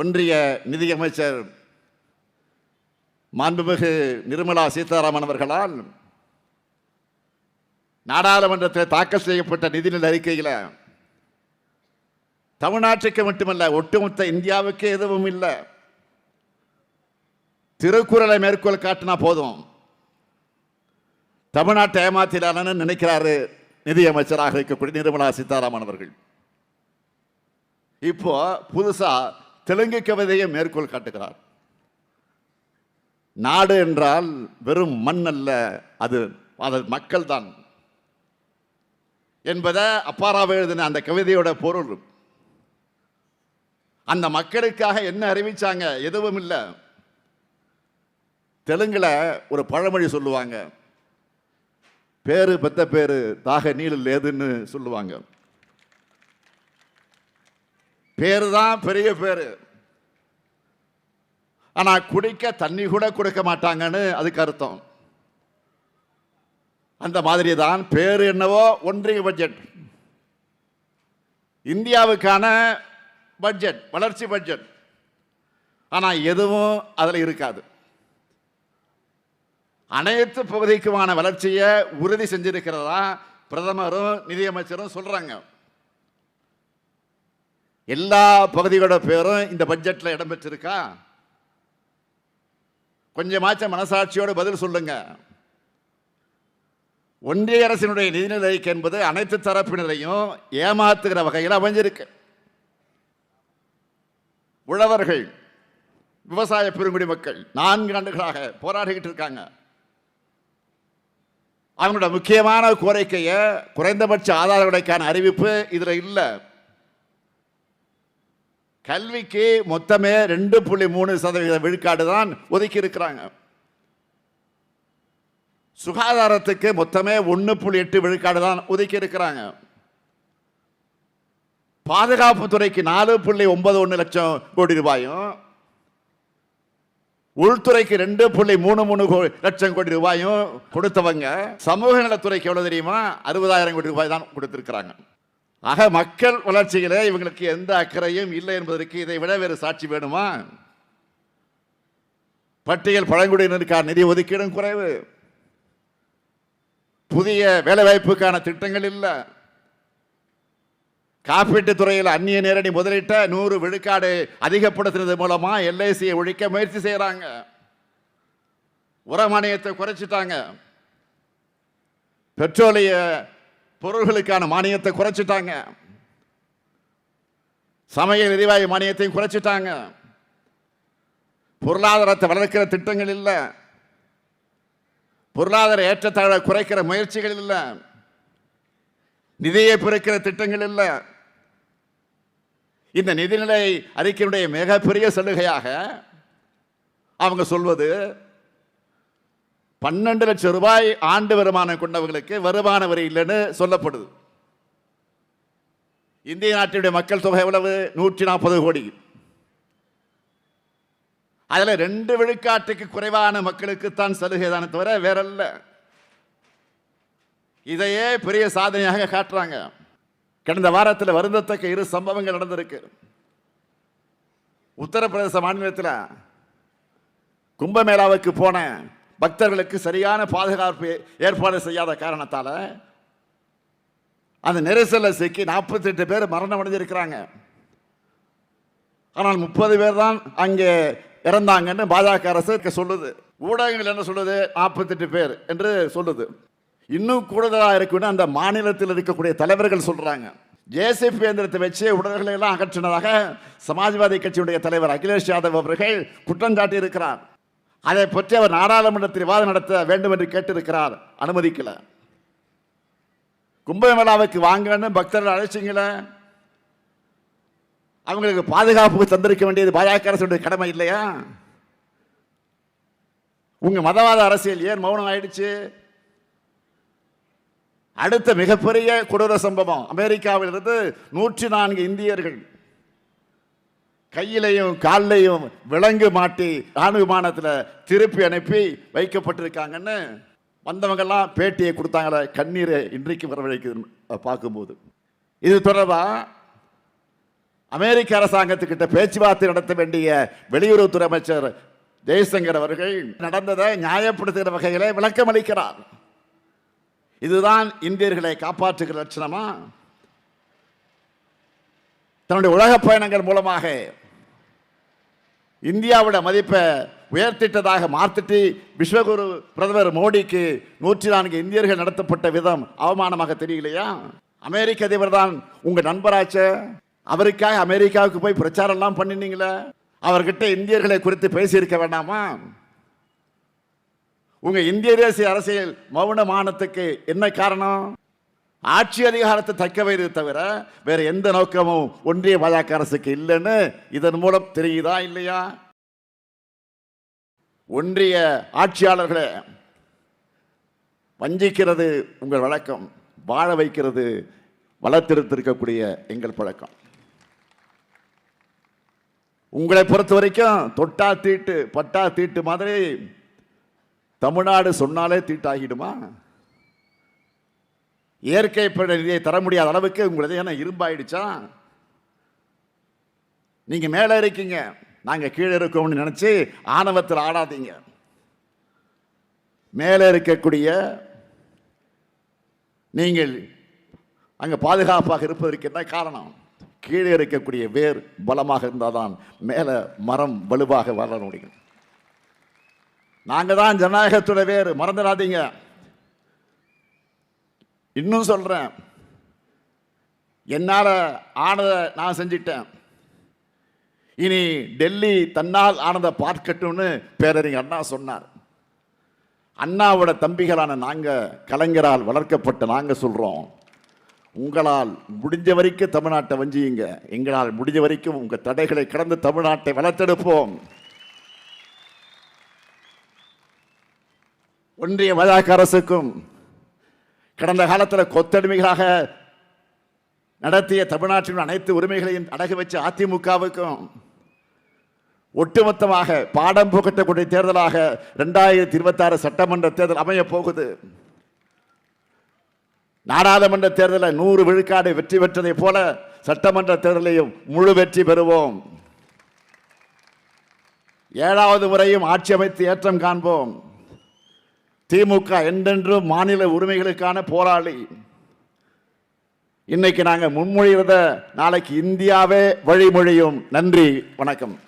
ஒன்றிய நிதியமைச்சர் மாண்புமிகு நிர்மலா சீதாராமன் அவர்களால் நாடாளுமன்றத்தில் தாக்கல் செய்யப்பட்ட நிதிநிலை அறிக்கையில் தமிழ்நாட்டுக்கு மட்டுமல்ல ஒட்டுமொத்த இந்தியாவுக்கு எதுவும் இல்லை. திருக்குறளை மேற்கோள் காட்டினா போதும். தமிழ்நாட்டை ஏமாத்திடானு நினைக்கிறாரு நிதியமைச்சராக இருக்கக்கூடிய நிர்மலா சீதாராமன் அவர்கள். இப்போ புதுசாக தெலுங்கு கவிதையை மேற்கோள் காட்டுகிறார். நாடு என்றால் வெறும் மண் அல்ல அது அது மக்கள் தான் என்பதை அப்பாராவை எழுதின அந்த கவிதையோட பொருள். அந்த மக்களுக்காக என்ன அறிவிச்சாங்க? எதுவும் இல்லை. தெலுங்கில் ஒரு பழமொழி சொல்லுவாங்க. பேரு பெத்த பேரு தாக நீளில் ஏதுன்னு சொல்லுவாங்க. பேர் தான் பெரிய பேர். ஆனால் குடிக்க தண்ணி கூட கொடுக்க மாட்டாங்கன்னு அதுக்கு அர்த்தம். அந்த மாதிரி தான் பேர் என்னவோ ஒன்றிய பட்ஜெட். இந்தியாவுக்கான பட்ஜெட் வளர்ச்சி பட்ஜெட். ஆனால் எதுவும் அதில் இருக்காது. அனைத்து பகுதிக்குமான வளர்ச்சியை உறுதி செஞ்சிருக்கிறதா பிரதமரும் நிதியமைச்சரும் சொல்கிறாங்க எல்லா பகுதிகளோட பேரும் இந்த பட்ஜெட்டில் இடம்பெற்றிருக்கா? கொஞ்சமாச்சும் மனசாட்சியோடு பதில் சொல்லுங்க. ஒன்றிய அரசினுடைய நிதிநிலை என்பது அனைத்து தரப்பினரையும் ஏமாத்துகிற வகையில் அமைஞ்சிருக்கு. உழவர்கள் விவசாய பெருங்குடி மக்கள் நான்கு ஆண்டுகளாக போராடிக்கிட்டு இருக்காங்க. அவங்களோட முக்கியமான கோரிக்கையை குறைந்தபட்ச ஆதார விலைக்கான அறிவிப்பு இதில் இல்லை. கல்விக்கு மொத்தமே ரெண்டு புள்ளி மூணு சதவீத விழுக்காடு தான் ஒதுக்கி இருக்கிறாங்க. சுகாதாரத்துக்கு மொத்தமே ஒன்று புள்ளி எட்டு விழுக்காடு தான் ஒதுக்கி இருக்கிறாங்க. பாதுகாப்பு துறைக்கு நாலு புள்ளி ஒன்பது ஒன்று லட்சம் கோடி ரூபாயும் உள்துறைக்கு ரெண்டு புள்ளி மூணு மூணு லட்சம் கோடி ரூபாயும் கொடுத்தவங்க சமூக நலத்துறைக்கு எவ்வளவு தெரியுமா? அறுபதாயிரம் கோடி ரூபாய் தான் கொடுத்திருக்கிறாங்க. ஆக மக்கள் வளர்ச்சியிலே இவங்களுக்கு எந்த அக்கறையும் இல்லை என்பதற்கு இதை விட வேறு சாட்சி வேணுமா? பட்டியல் பழங்குடியினருக்கான நிதி ஒதுக்கீடும் குறைவு. புதிய வேலைவாய்ப்புக்கான திட்டங்கள் இல்லை. காப்பீட்டுத் துறையில் அந்நிய நேரடி முதலீட்ட நூறு விழுக்காடு அதிகப்படுத்துறது மூலமா எல்ஐசியை ஒழிக்க முயற்சி செய்கிறாங்க உர மானியத்தை குறைச்சிட்டாங்க. பெட்ரோலிய பொருள்களுக்கான மானியத்தை குறைச்சிட்டாங்க. சமையல் எரிவாயு மானியத்தையும் குறைச்சிட்டாங்க. பொருளாதாரத்தை வளர்க்கிற திட்டங்கள் இல்லை. பொருளாதார ஏற்றத்தாழ குறைக்கிற முயற்சிகள் இல்லை. நிதியை பிறக்கிற திட்டங்கள் இல்லை. இந்த நிதிநிலை அறிக்கையினுடைய மிகப்பெரிய சலுகையாக அவங்க சொல்வது பன்னெண்டு லட்சம் ரூபாய் ஆண்டு வருமானம் கொண்டவர்களுக்கு வருமான வரி இல்லைன்னு சொல்லப்படுது. இந்திய நாட்டினுடைய மக்கள் தொகை எவ்வளவு? நூற்றி நாற்பது கோடி. அதில் ரெண்டு விழுக்காட்டுக்கு குறைவான மக்களுக்குத்தான் சலுகை தானே தவிர வேறல்ல. இதையே பெரிய சாதனையாக காட்டுறாங்க. கடந்த வாரத்தில் வருந்தத்தக்க இரு சம்பவங்கள் நடந்திருக்கு. உத்தரப்பிரதேச மாநிலத்தில் கும்பமேளாவுக்கு போன பக்தர்களுக்கு சரியான பாதுகாப்பு ஏற்பாடு செய்யாத காரணத்தால் அந்த நெரிசலில் சிக்கி நாற்பத்தெட்டு பேர் மரணம் அடைஞ்சிருக்கிறாங்க ஆனால் முப்பது பேர் தான் அங்கே இறந்தாங்கன்னு பாஜக அரசு சொல்லுது. ஊடகங்கள் என்ன சொல்லுது? நாற்பத்தெட்டு பேர் என்று சொல்லுது. இன்னும் கூடுதலாக இருக்குன்னு அந்த மாநிலத்தில் இருக்கக்கூடிய தலைவர்கள் சொல்கிறாங்க ஜேசிபி இயந்திரத்தை வச்சு உடல்களை எல்லாம் அகற்றினதாக சமாஜ்வாதி கட்சியுடைய தலைவர் அகிலேஷ் யாதவ் அவர்கள் குற்றம் சாட்டி இருக்கிறார் அதை பற்றி அவர் நாடாளுமன்றத்தில் விவாதம் நடத்த வேண்டும் என்று கேட்டிருக்கிறார். அனுமதிக்கல. கும்பமேளாவுக்கு வாங்கன்னு பக்தர்கள் அழைச்சிங்கள. அவங்களுக்கு பாதுகாப்பு தந்திருக்க வேண்டியது பாஜக அரசுடைய கடமை இல்லையா? உங்க மதவாத அரசியல் ஏன் மௌனம் ஆயிடுச்சு? அடுத்த மிகப்பெரிய கொடூர சம்பவம். அமெரிக்காவில் இருந்து நூற்றி நான்கு இந்தியர்கள் கையிலையும் கால்லையும் விலங்கு மாட்டி ராணுவ விமானத்தில் திருப்பி அனுப்பி வைக்கப்பட்டிருக்காங்கன்னு வந்தவங்கெல்லாம் பேட்டியை கொடுத்தாங்களே கண்ணீரை இன்றைக்கு வரவழைக்குது பார்க்கும்போது. இது தொடர்பாக அமெரிக்க அரசாங்கத்துக்கிட்ட பேச்சுவார்த்தை நடத்த வேண்டிய வெளியுறவுத்துறை அமைச்சர் ஜெய்சங்கர் அவர்கள் நடந்ததை நியாயப்படுத்துகிற வகையிலே விளக்கம் அளிக்கிறார். இதுதான் இந்தியர்களை காப்பாற்றுகிற லட்சணமா? தன்னுடைய உலக பயணங்கள் மூலமாக இந்தியாவோட மதிப்பை உயர்த்திட்டதாக மாற்றிட்டு விஸ்வகுரு பிரதமர் மோடிக்கு நூற்றி நான்கு இந்தியர்கள் நடத்தப்பட்ட விதம் அவமானமாக தெரியலையா? அமெரிக்க அதிபர் தான் உங்க நண்பராச்ச. அவருக்காக அமெரிக்காவுக்கு போய் பிரச்சாரம் எல்லாம் பண்ணினீங்களே. அவர்கிட்ட இந்தியர்களை குறித்து பேசியிருக்க வேண்டாமா? உங்க இந்திய தேசிய அரசியல் மௌனமானத்துக்கு என்ன காரணம்? ஆட்சி அதிகாரத்தை தக்க வைத்து தவிர வேற எந்த நோக்கமும் ஒன்றிய பாஜக அரசுக்கு இல்லைன்னு இதன் மூலம் தெரியுதா இல்லையா? ஒன்றிய ஆட்சியாளர்களே வஞ்சிக்கிறது உங்கள் வழக்கம் வாழ வைக்கிறது வளர்த்தெடுத்திருக்கக்கூடிய எங்கள் பழக்கம். உங்களை பொறுத்த வரைக்கும் தொட்டா தீட்டு பட்டா தீட்டு மாதிரி தமிழ்நாடு சொன்னாலே தீட்டாகிடுமா? இயற்கை நிதியை தர முடியாத அளவுக்கு உங்களது என்ன இரும்பாயிடுச்சா? நீங்கள் மேலே இருக்கீங்க. நாங்கள் கீழே இருக்கோம்னு நினச்சி ஆணவத்தில் ஆடாதீங்க. மேலே இருக்கக்கூடிய நீங்கள் அங்கே பாதுகாப்பாக இருப்பதற்கு என்ன காரணம்? கீழே இருக்கக்கூடிய வேர் பலமாக இருந்தால் தான் மேலே மரம் வலுவாக வளர முடியும். நாங்கள் தான் ஜனநாயகத்துடைய வேர். மறந்துடாதீங்க. இன்னும் சொல்கிறேன் என்னால் ஆனதை நான் செஞ்சிட்டேன். இனி டெல்லி தன்னால் ஆனதை பார்க்கட்டும்னு பேரறிஞர் அண்ணா சொன்னார். அண்ணாவோட தம்பிகளான நாங்கள் கலைஞரால் வளர்க்கப்பட்ட நாங்கள் சொல்கிறோம் உங்களால் முடிஞ்ச வரைக்கும் தமிழ்நாட்டை வஞ்சியுங்க. எங்களால் முடிஞ்ச வரைக்கும் உங்கள் தடைகளை கடந்து தமிழ்நாட்டை வளர்த்தெடுப்போம். ஒன்றிய வழக்கு அரசுக்கும் கடந்த காலத்தில் கொத்தடிமைகளாக நடத்திய தமிழ்நாட்டின் அனைத்து உரிமைகளையும் அடகு வச்ச அதிமுகவுக்கும் ஒட்டுமொத்தமாக பாடம் புகட்டக்கூடிய தேர்தலாக ரெண்டாயிரத்தி இருபத்தாறு சட்டமன்ற தேர்தல் அமைய போகுது. நாடாளுமன்ற தேர்தலில் நூறு விழுக்காடு வெற்றி பெற்றதைப் போல சட்டமன்ற தேர்தலையும் முழு வெற்றி பெறுவோம். ஏழாவது முறையும் ஆட்சி அமைத்து ஏற்றம் காண்போம். திமுக என்றென்றும் மாநில உரிமைகளுக்கான போராளி. இன்னைக்கு நாங்கள் முன்மொழிகிறத நாளைக்கு இந்தியாவே வழிமொழியும். நன்றி வணக்கம்.